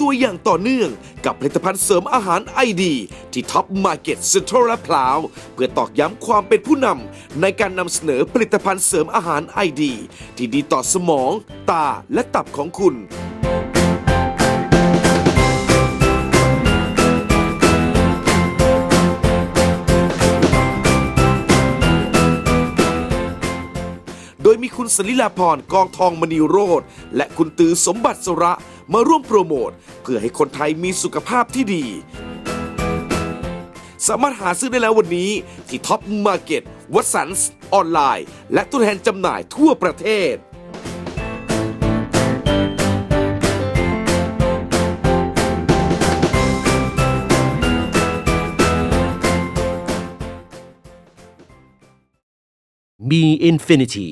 ตัวอย่างต่อเนื่องกับผลิตภัณฑ์เสริมอาหารไอดี ที่ท็อปมาร์เก็ตเซ็นทรัลลาดพร้าว เพื่อตอกย้ำความเป็นผู้นำในการนำเสนอผลิตภัณฑ์เสริมอาหารไอดี ที่ดีต่อสมอง ตาและตับของคุณโดยมีคุณสลิลาพรกองทองมณีโรธและคุณตือสมบัติสระ มาร่วมโปรโมท เพื่อให้คนไทยมีสุขภาพที่ดี สามารถหาซื้อได้แล้ววันนี้ ที่ท็อปมาร์เก็ตวัสันส์ออนไลน์ และตัวแทนจำหน่ายทั่วประเทศ Me Infinity